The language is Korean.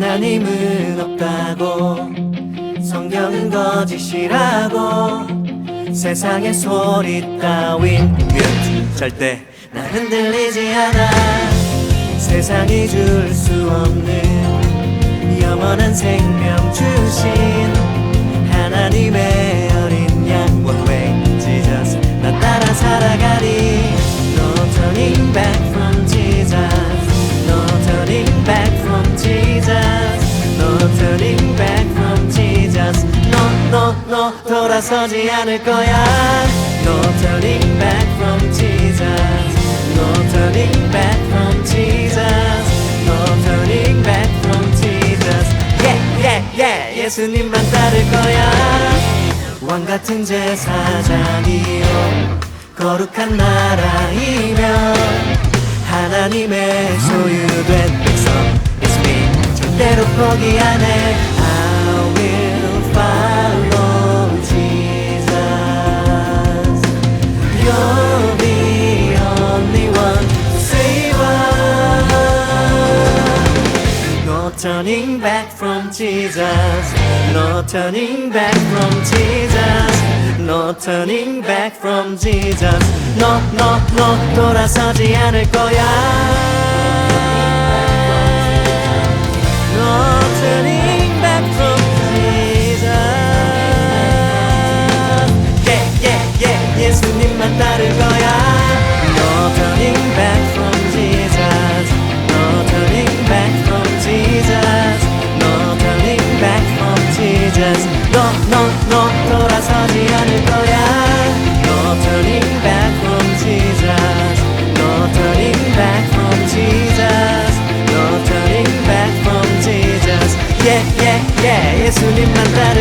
하나님은 없다고. 성경은 거짓이라고. 세상의 소리 따윈. 절대 나 흔들리지 않아. 세상이 줄 수 없는 영원한 생명 주신 하나님의 어린 양. One way Jesus. 나 따라 살아가리. No turning back 돌아서지 않을 거야 No turning back from Jesus No turning back from Jesus No turning back from Jesus Yeah yeah yeah 예수님만 따를 거야 왕 같은 제사장이요 거룩한 나라이며 하나님의 소유된 백성 It's me 절대로 포기 안해 turning back from Jesus No turning back from Jesus No turning back from Jesus No no no 돌아서지 않을 거야 이젠 너너너 너, 너 돌아서지 않을 거야 No turning back from Jesus No turning back from Jesus No turning back from Jesus Yeah yeah yeah 예수님만 따라